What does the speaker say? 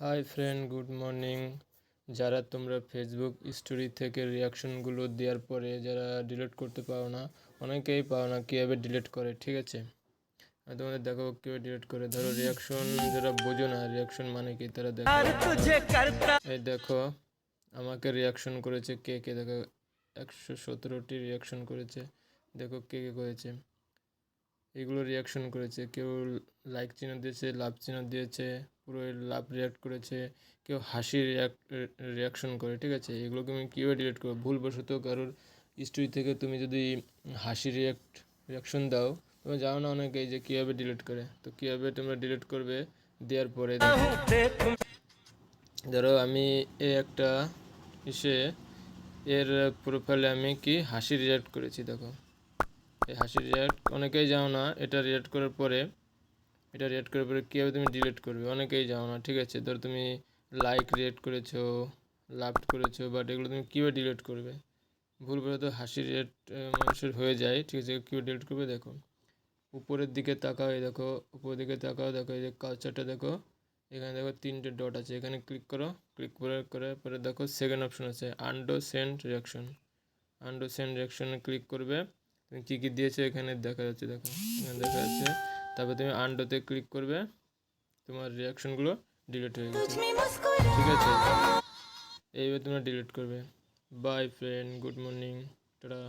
Hi friend good morning. যারা তোমরা Facebook story থেকে রিয়াকশনগুলো দেওয়ার পরে যারা ডিলিট করতে পারো না অনেকেই পাও না কীভাবে ডিলিট করে ঠিক আছে? আমি তোমাদের দেখো কীভাবে ডিলিট করে। ধরো রিয়াকশন যারা বোঝো না রিয়াকশন মানে কি? তারা দেখো এই দেখো আমাকে রিয়াকশন করেছে কে কে? দেখো একশো সতেরোটি রিয়াকশন করেছে। দেখো কে কে করেছে। এগুলো রিয়াকশন করেছে। কেউ লাইক চিহ্ন দিয়েছে লাভ চিহ্ন দিয়েছে। পুরো লাভ রিয়াক্ট করেছে, কেউ হাসি রিয়াক্ট রিয়াকশন করে, ঠিক আছে? এগুলো তুমি কীভাবে ডিলিট করো ভুলবশত কারোর স্টোরি থেকে তুমি যদি হাসি রিয়াক্ট রিয়াকশন দাও, তুমি জানো না অনেকেই যে কীভাবে ডিলিট করে। তো কীভাবে তোমরা ডিলিট করবে দেওয়ার পরে ধরো আমি এ একটা ইসে এর প্রোফাইলে আমি কি হাসি রিয়াক্ট করেছি, দেখো। এই হাসি রিয়াক্ট অনেকেই জানো না, এটা রিয়াক্ট করার পরে এটা রিয়াক্ট করার পরে কীভাবে তুমি ডিলিট করবে? অনেকেই জানো না, ঠিক আছে? ধরো তুমি লাইক রিয়েক্ট করেছ লাভ করেছ বাট এগুলো তুমি কীভাবে ডিলিট করবে? ভুল করে তো হাসি রিয়েক্ট মানুষের হয়ে যায়, ঠিক আছে? কীভাবে ডিলিট করবে? দেখো, উপরের দিকে তাকাও, এই দেখো, উপরের দিকে তাকাও, দেখো, এই যে কালচারটা দেখো, এখানে দেখো তিনটে ডট আছে, এখানে ক্লিক করো ক্লিক করে, করার পরে দেখো সেকেন্ড অপশন আছে undo send reaction undo send রিয়াকশনে click করবে, তুমি কী কী দিয়েছ? এখানে দেখা যাচ্ছে, দেখো, এখানে দেখা যাচ্ছে তারপর তুমি আন্ডোতে ক্লিক করবে তোমার রিয়াকশনগুলো ডিলিট হয়ে গেছে। ঠিক আছে? এইভাবে তোমরা ডিলিট করবে। Bye friend good morning tata